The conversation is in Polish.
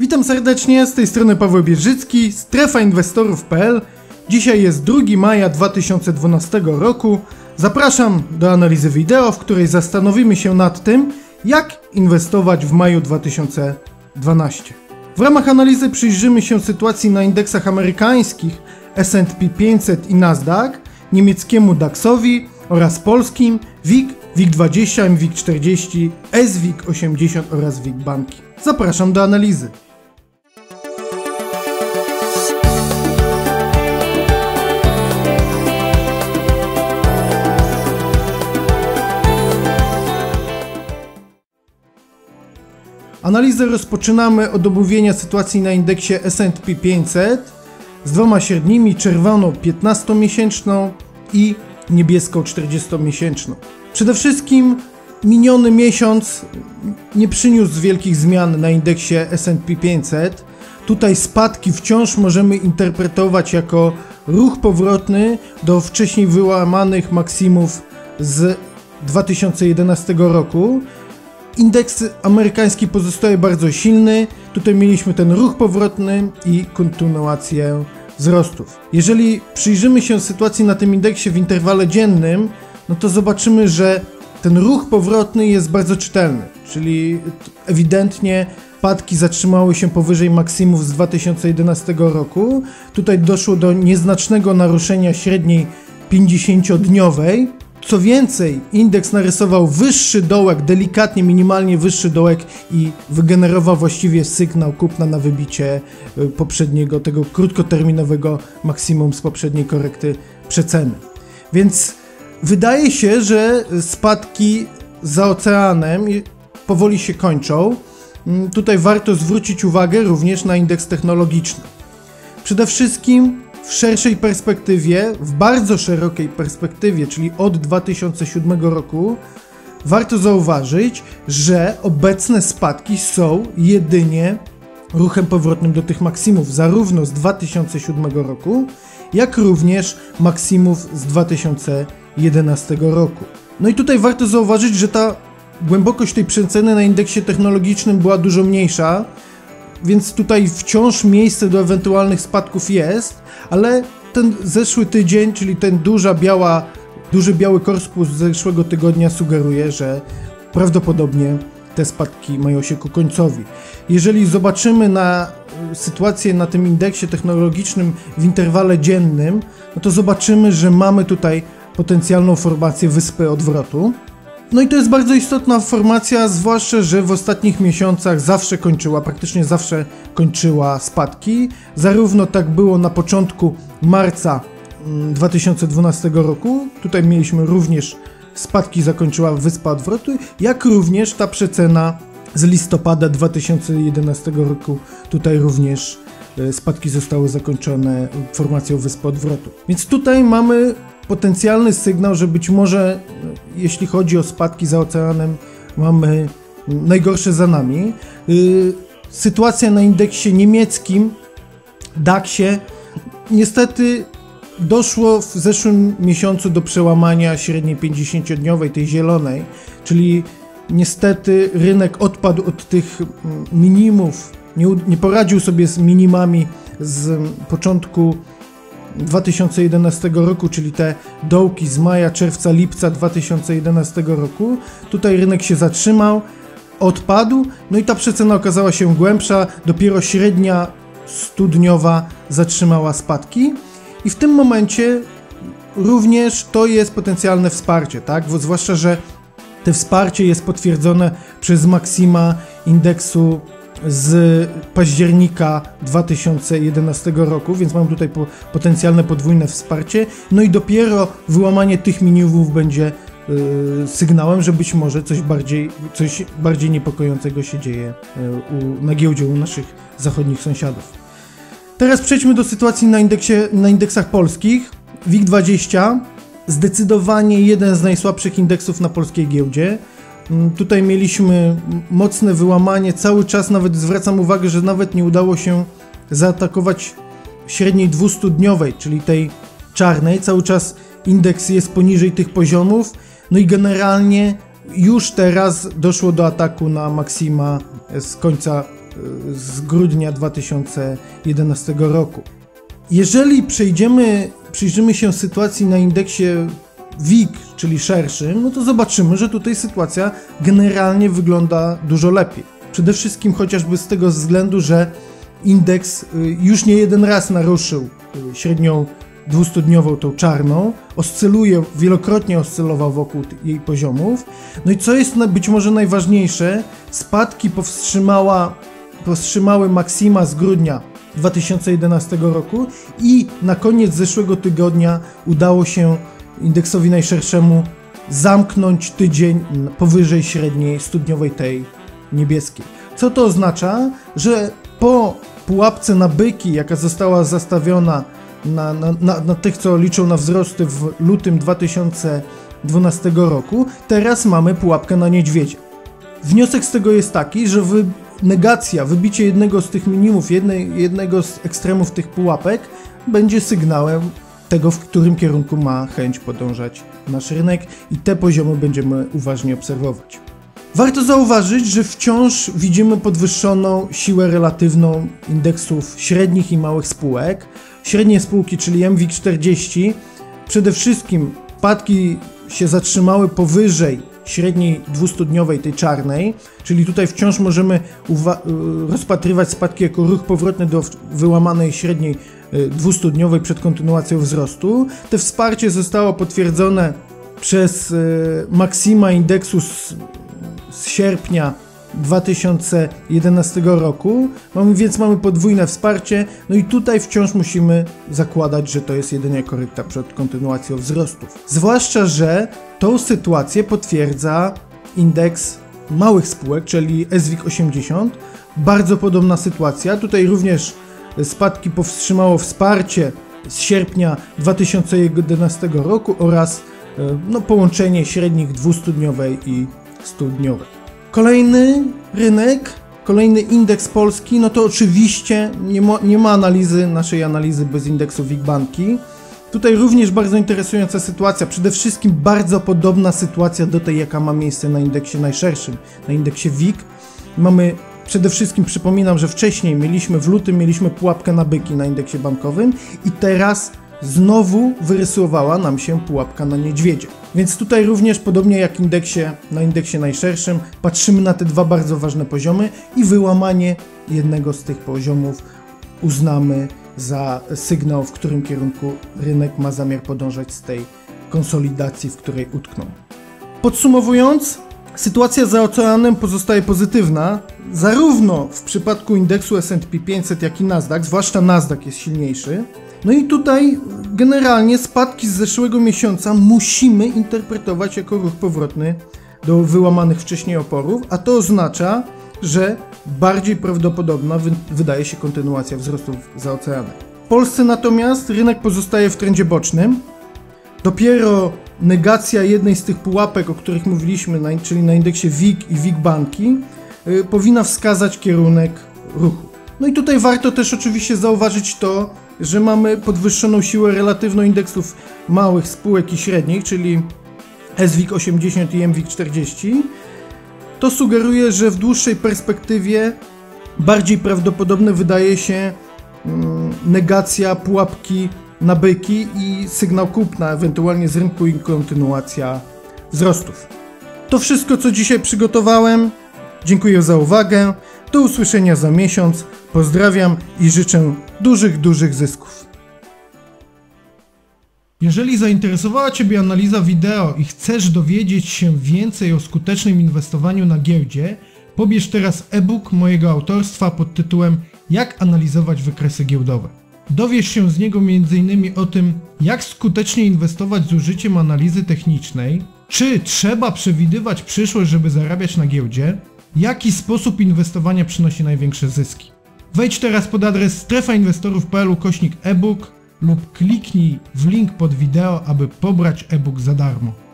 Witam serdecznie, z tej strony Paweł Bierzycki, strefainwestorów.pl. Dzisiaj jest 2 maja 2012 roku. Zapraszam do analizy wideo, w której zastanowimy się nad tym, jak inwestować w maju 2012. W ramach analizy przyjrzymy się sytuacji na indeksach amerykańskich S&P 500 i Nasdaq, niemieckiemu DAXowi oraz polskim WIG, WIG20, WIG40, SWIG 80 oraz WIG Banki. Zapraszam do analizy. Analizę rozpoczynamy od omówienia sytuacji na indeksie S&P 500 z dwoma średnimi, czerwoną 15-miesięczną i niebieską 40-miesięczną. Przede wszystkim miniony miesiąc nie przyniósł wielkich zmian na indeksie S&P 500. Tutaj spadki wciąż możemy interpretować jako ruch powrotny do wcześniej wyłamanych maksimów z 2011 roku. Indeks amerykański pozostaje bardzo silny. Tutaj mieliśmy ten ruch powrotny i kontynuację wzrostów. Jeżeli przyjrzymy się sytuacji na tym indeksie w interwale dziennym, no to zobaczymy, że ten ruch powrotny jest bardzo czytelny, czyli ewidentnie spadki zatrzymały się powyżej maksimów z 2011 roku. Tutaj doszło do nieznacznego naruszenia średniej 50-dniowej. Co więcej, indeks narysował wyższy dołek, delikatnie, minimalnie wyższy dołek i wygenerował właściwie sygnał kupna na wybicie y, poprzedniego, tego krótkoterminowego maksimum z poprzedniej korekty przeceny. Więc wydaje się, że spadki za oceanem powoli się kończą. Mm, tutaj warto zwrócić uwagę również na indeks technologiczny. Przede wszystkim w szerszej perspektywie, w bardzo szerokiej perspektywie, czyli od 2007 roku, warto zauważyć, że obecne spadki są jedynie ruchem powrotnym do tych maksimów, zarówno z 2007 roku, jak również maksimów z 2011 roku. No i tutaj warto zauważyć, że ta głębokość tej przeceny na indeksie technologicznym była dużo mniejsza, więc tutaj wciąż miejsce do ewentualnych spadków jest, ale ten zeszły tydzień, czyli ten duża biała, duży biały korpus zeszłego tygodnia sugeruje, że prawdopodobnie te spadki mają się ku końcowi. Jeżeli zobaczymy na y, sytuację na tym indeksie technologicznym w interwale dziennym, no to zobaczymy, że mamy tutaj potencjalną formację wyspy odwrotu. No i to jest bardzo istotna formacja, zwłaszcza, że w ostatnich miesiącach zawsze kończyła, praktycznie zawsze kończyła spadki. Zarówno tak było na początku marca 2012 mm, roku, tutaj mieliśmy również spadki, zakończyła Wyspa Odwrotu, jak również ta przecena z listopada 2011 roku, tutaj również e, spadki zostały zakończone formacją Wyspy Odwrotu. Więc tutaj mamy potencjalny sygnał, że być może jeśli chodzi o spadki za oceanem, mamy najgorsze za nami. Y, sytuacja na indeksie niemieckim, DAXie, niestety doszło w zeszłym miesiącu do przełamania średniej 50-dniowej, tej zielonej, czyli niestety rynek odpadł od tych minimów, nie, nie poradził sobie z minimami z początku 2011 roku, czyli te dołki z maja, czerwca, lipca 2011 roku. Tutaj rynek się zatrzymał, odpadł, no i ta przecena okazała się głębsza, dopiero średnia studniowa zatrzymała spadki i w tym momencie również to jest potencjalne wsparcie, tak? Zwłaszcza, że te wsparcie jest potwierdzone przez maksima indeksu z października 2011 roku, więc mam tutaj po, potencjalne podwójne wsparcie. No i dopiero wyłamanie tych minimumów będzie yy, sygnałem, że być może coś bardziej, coś bardziej niepokojącego się dzieje yy, u, na giełdzie u naszych zachodnich sąsiadów. Teraz przejdźmy do sytuacji na, indeksie, na indeksach polskich. WIG20 zdecydowanie jeden z najsłabszych indeksów na polskiej giełdzie. Mm, tutaj mieliśmy mocne wyłamanie, cały czas nawet zwracam uwagę, że nawet nie udało się zaatakować średniej 200-dniowej, czyli tej czarnej. Cały czas indeks jest poniżej tych poziomów. No i generalnie już teraz doszło do ataku na maksima z końca z grudnia 2011 roku. Jeżeli przejdziemy, przyjrzymy się sytuacji na indeksie WIG, czyli szerszym, no to zobaczymy, że tutaj sytuacja generalnie wygląda dużo lepiej. Przede wszystkim chociażby z tego względu, że indeks y, już nie jeden raz naruszył y, średnią 200-dniową, tą czarną, oscyluje, wielokrotnie oscylował wokół jej poziomów. No i co jest być może najważniejsze, spadki powstrzymała, powstrzymały maksima z grudnia 2011 roku i na koniec zeszłego tygodnia udało się indeksowi najszerszemu zamknąć tydzień powyżej średniej studniowej tej niebieskiej. Co to oznacza? Że po pułapce na byki, jaka została zastawiona na, na, na, na tych, co liczą na wzrosty w lutym 2012 roku, teraz mamy pułapkę na niedźwiedzie. Wniosek z tego jest taki, że wy, negacja, wybicie jednego z tych minimów, jednej, jednego z ekstremów tych pułapek będzie sygnałem tego, w którym kierunku ma chęć podążać nasz rynek i te poziomy będziemy uważnie obserwować. Warto zauważyć, że wciąż widzimy podwyższoną siłę relatywną indeksów średnich i małych spółek. Średnie spółki, czyli MWIG40, przede wszystkim spadki się zatrzymały powyżej średniej 200-dniowej, tej czarnej, czyli tutaj wciąż możemy rozpatrywać spadki jako ruch powrotny do wyłamanej średniej 200-dniowej przed kontynuacją wzrostu. To wsparcie zostało potwierdzone przez e, maksima indeksu z, z sierpnia 2011 roku, mamy, więc mamy podwójne wsparcie, no i tutaj wciąż musimy zakładać, że to jest jedynie korekta przed kontynuacją wzrostów. Zwłaszcza, że tą sytuację potwierdza indeks małych spółek, czyli SWIG 80. Bardzo podobna sytuacja. Tutaj również spadki powstrzymało wsparcie z sierpnia 2011 roku oraz e, no, połączenie średnich 200-dniowej i 100-dniowej. Kolejny rynek, kolejny indeks polski, no to oczywiście nie ma, nie ma analizy, naszej analizy bez indeksu WIG-Banki. Tutaj również bardzo interesująca sytuacja, przede wszystkim bardzo podobna sytuacja do tej, jaka ma miejsce na indeksie najszerszym, na indeksie WIG. Mamy przede wszystkim, przypominam, że wcześniej mieliśmy, w lutym mieliśmy pułapkę na byki na indeksie bankowym i teraz znowu wyrysowała nam się pułapka na niedźwiedzie. Więc tutaj również, podobnie jak indeksie, na indeksie najszerszym, patrzymy na te dwa bardzo ważne poziomy i wyłamanie jednego z tych poziomów uznamy za sygnał, w którym kierunku rynek ma zamiar podążać z tej konsolidacji, w której utknął. Podsumowując, sytuacja za oceanem pozostaje pozytywna, zarówno w przypadku indeksu S&P 500, jak i Nasdaq, zwłaszcza Nasdaq jest silniejszy. No i tutaj generalnie spadki z zeszłego miesiąca musimy interpretować jako ruch powrotny do wyłamanych wcześniej oporów, a to oznacza, że bardziej prawdopodobna wy wydaje się kontynuacja wzrostów za oceanem. W Polsce natomiast rynek pozostaje w trendzie bocznym. Dopiero negacja jednej z tych pułapek, o których mówiliśmy, czyli na indeksie WIG i WIG banki, yy, powinna wskazać kierunek ruchu. No i tutaj warto też oczywiście zauważyć to, że mamy podwyższoną siłę relatywną indeksów małych spółek i średnich, czyli SWIG 80 i MWIG 40. To sugeruje, że w dłuższej perspektywie bardziej prawdopodobne wydaje się mm, negacja pułapki na byki i sygnał kupna ewentualnie z rynku i kontynuacja wzrostów. To wszystko, co dzisiaj przygotowałem. Dziękuję za uwagę. Do usłyszenia za miesiąc. Pozdrawiam i życzę dużych, dużych zysków. Jeżeli zainteresowała Ciebie analiza wideo i chcesz dowiedzieć się więcej o skutecznym inwestowaniu na giełdzie, pobierz teraz e-book mojego autorstwa pod tytułem Jak analizować wykresy giełdowe. Dowiesz się z niego m.in. o tym, jak skutecznie inwestować z użyciem analizy technicznej, czy trzeba przewidywać przyszłość, żeby zarabiać na giełdzie, jaki sposób inwestowania przynosi największe zyski. Wejdź teraz pod adres strefainwestorów.pl kośnik e-book lub kliknij w link pod wideo, aby pobrać e-book za darmo.